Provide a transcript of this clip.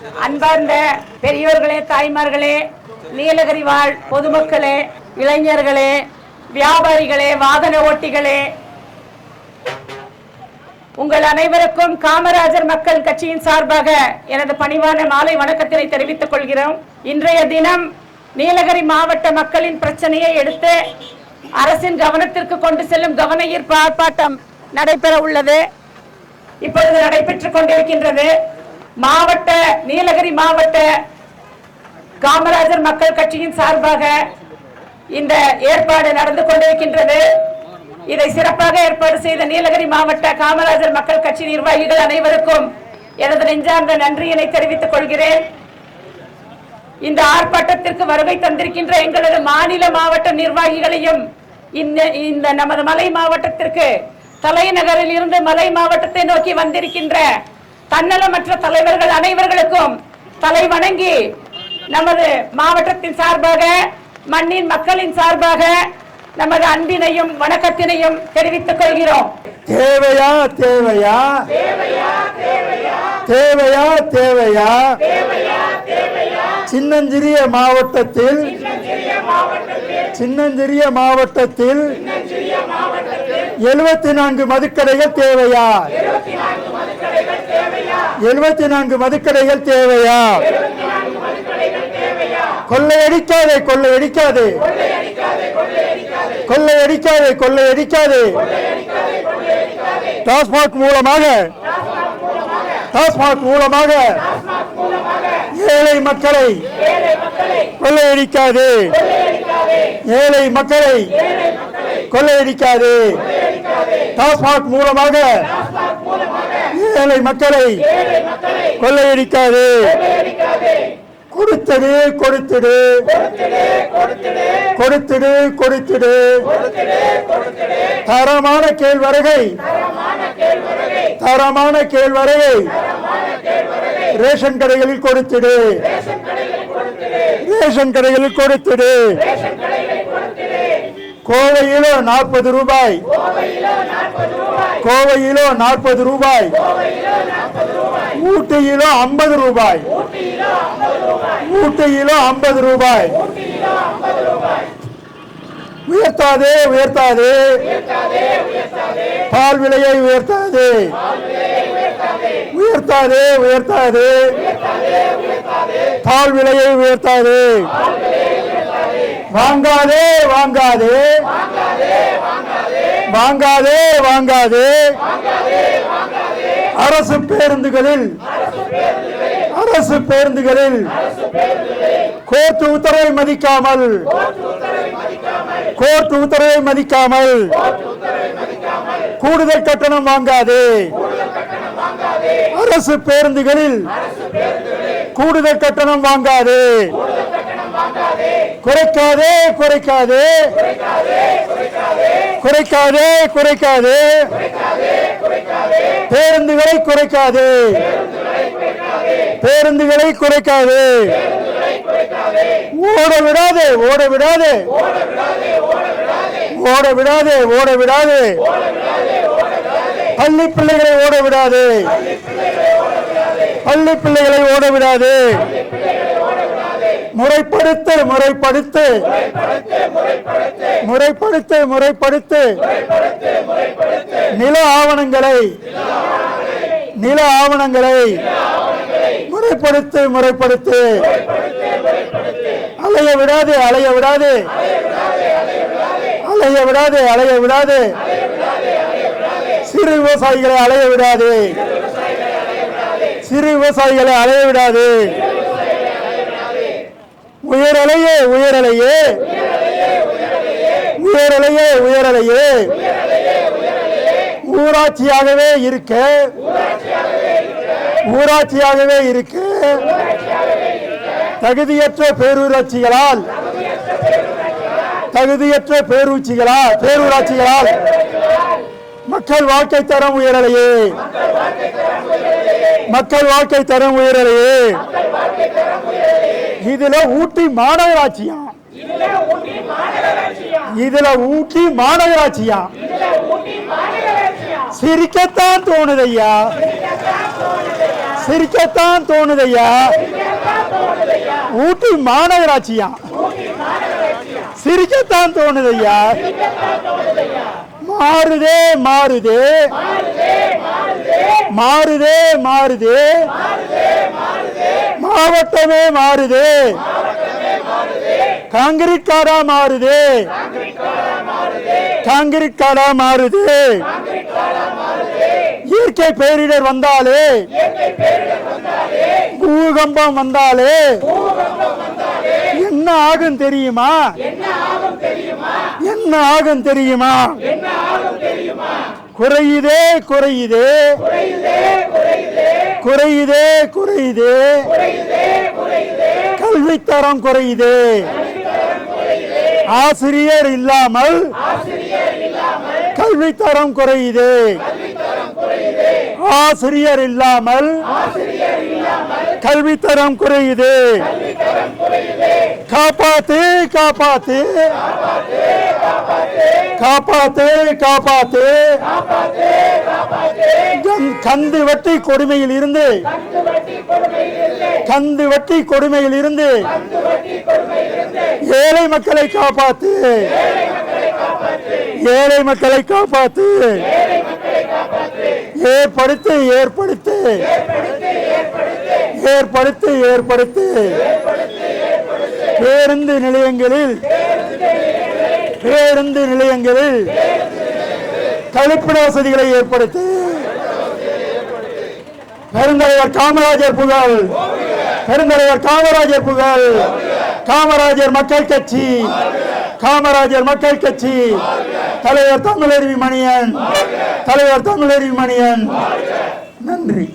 அன்பார்ந்த பெரியோர்களே தாய்மார்களே நீலகிரி வாழ் பொதுமக்களே இளைஞர்களே வியாபாரிகளே வாகன ஓட்டிகளே உங்கள் அனைவருக்கும் காமராஜர் மக்கள் கட்சியின் சார்பாக எனது பணிவான மாலை வணக்கத்தினை தெரிவித்துக் கொள்கிறோம். இன்றைய தினம் நீலகிரி மாவட்ட மக்களின் பிரச்சனையை எடுத்து அரசின் கவனத்திற்கு கொண்டு செல்லும் கவன ஈர்ப்பு ஆர்ப்பாட்டம் நடைபெற உள்ளது இப்பொழுது நடைபெற்றுக் கொண்டிருக்கின்றது. மாவட்ட நீலகிரி மாவட்ட காமராஜர் மக்கள் கட்சியின் சார்பாக இந்த ஏற்பாடு நடந்து கொண்டிருக்கின்றது. இதை சிறப்பாக ஏற்பாடு செய்த நீலகிரி மாவட்ட காமராஜர் மக்கள் கட்சி நிர்வாகிகள் அனைவருக்கும் எனது நெஞ்சார்ந்த நன்றியினை தெரிவித்துக் கொள்கிறேன். இந்த ஆர்ப்பாட்டத்திற்கு வருகை தந்திருக்கின்ற எங்களது மாநில மாவட்ட நிர்வாகிகளையும் இந்த இந்த நமது மலை மாவட்டத்திற்கு தலைநகரில் இருந்து மலை மாவட்டத்தை நோக்கி வந்திருக்கின்ற தன்னலமற்ற தலைவர்கள் அனைவர்களுக்கும் தலை வணங்கி நமது மாவட்டத்தின் சார்பாக மண்ணின் மக்களின் சார்பாக நமது அன்பினையும் வணக்கத்தினையும் தெரிவித்துக் கொள்கிறோம். தேவையா தேவையா? தேவையா தேவையா? சின்னஞ்சிறிய மாவட்டத்தில் சின்னஞ்சிறிய மாவட்டத்தில் எழுபத்தி நான்கு மதுக்கடைகள் தேவையா? எழுபத்தி நான்கு மதுக்கடைகள் தேவையா? கொள்ளையடிக்காதே கொள்ளையடிக்காதே. கொள்ளையடிக்காதே கொள்ளையடிக்காதே. டாஸ்மாக் மூலமாக டாஸ்மாக் மூலமாக ஏழை மக்களை கொள்ளையடிக்காதே. ஏழை மக்களை கொள்ளையடிக்காதே. டாஸ்மாக் மூலமாக ஏழை மக்களை கொள்ளையடிக்காதே. கொடுத்தது கொடுத்துடு கொடுத்துடு. கொடுத்துடு தரமான கேழ்வரகை. தரமான கேழ்வரகை. ரேஷன் கடைகளில் கொடுத்துடு. ரேஷன் கடைகளில் கொடுத்துடு. கோவையிலோ நாற்பது ரூபாய். கோவையிலோ நாற்பது ரூபாய். ஊட்டியிலோ ஐம்பது ரூபாய். ஊட்டியிலோ ஐம்பது ரூபாய். உயர்த்தாதே உயர்த்தாதே. பால் விலையை உயர்த்தாதே. உயர்த்தாதே உயர்த்தாதே. பால் விலையை உயர்த்தாதே. வாங்காதே வாங்காதே. வாங்காதே வாங்காதே. அரசு பேருந்துகளில் அரசு பேருந்துகளில் கோர்ட் உத்தரவை மதிக்காமல் கோர்ட் உத்தரவை மதிக்காமல் கூடுதல் கட்டணம் வாங்காதே. அரசு பேருந்துகளில் கூடுதல் கட்டணம் வாங்காதே. குறைக்காதே குறைக்காதே. குறைக்காதே குறைக்காதே. பேருந்துகளை குறைக்காதே. பேருந்துகளை குறைக்காதே. ஓட விடாதே ஓட விடாதே. ஓட விடாதே ஓட விடாதே. பள்ளி பிள்ளைகளை ஓட விடாதே. பள்ளி பிள்ளைகளை ஓட விடாதே. முறைப்படுத்து முறைப்படுத்து. முறைப்படுத்து முறைப்படுத்து. நில ஆவணங்களை. நில ஆவணங்களை. முறைப்படுத்து முறைப்படுத்து. அலைய விடாது அலைய விடாது. அலைய விடாது அலைய விடாது. சிறு விவசாயிகளை அலைய விடாது. சிறு விவசாயிகளை அலைய விடாது. உயரலையே உயரலையே. உயரலையே உயரலையே. ஊராட்சியாகவே இருக்க. ஊராட்சியாகவே இருக்க. தகுதியற்ற பேரூராட்சிகளால். தகுதியற்ற பேரூட்சிகளால் பேரூராட்சிகளால். மக்கள் வாழ்க்கை தரம் உயரலையே. மக்கள் வாழ்க்கை தரம் உயரலையே. இதுல ஊட்டி மாநகராட்சியா? இதுல ஊட்டி மாநகராட்சியா? சிரிக்கத்தான் தோணுதையா? சிரிக்கத்தான் தோணுதையா? ஊட்டி மாநகராட்சியா? சிரிக்கத்தான் தோணுதையா? மாறுதே. மாறுதே மாறுதே. மாறுதே மாவட்டமே மாறுது. காங்கிரீட் காடா மாறுதே. காங்கிரீட் காடா இயற்கை பேரிடர் வந்தாலே. பூகம்பம் வந்தாலே. என்ன ஆகும் தெரியுமா? என்ன ஆகும் தெரியுமா? குறையுதே குறையுதே. குறையுதே குறையுதே. கல்வித்தரம் குறையுதே. ஆசிரியர் இல்லாமல் கல்வித்தரம் குறையுதே. ஆசிரியர் இல்லாமல் கல்வித்தரம் குறையுது. காப்பாத்து காப்பாத்து. காப்பாத்து காப்பாத்து. கந்து வட்டி கொடுமையில் இருந்து. கந்து வட்டி கொடுமையில் இருந்து. ஏழை மக்களை காப்பாத்து. ஏழை மக்களை காப்பாத்து. ஏற்படுத்து ஏற்படுத்து. ஏற்படுத்து ஏற்படுத்து. பேருந்து நிலையங்களில் பேருந்து நிலையங்களில் கழிப்பிட வசதிகளை ஏற்படுத்தி. பெருந்தலைவர் காமராஜர் புகழ் பெருந்தலைவர் காமராஜர் புகழ் காமராஜர் மக்கள் கட்சி காமராஜர் மக்கள் கட்சி தலைவர் தமிழருவி மணியன் தலைவர் தமிழருவி மணியன். நன்றி.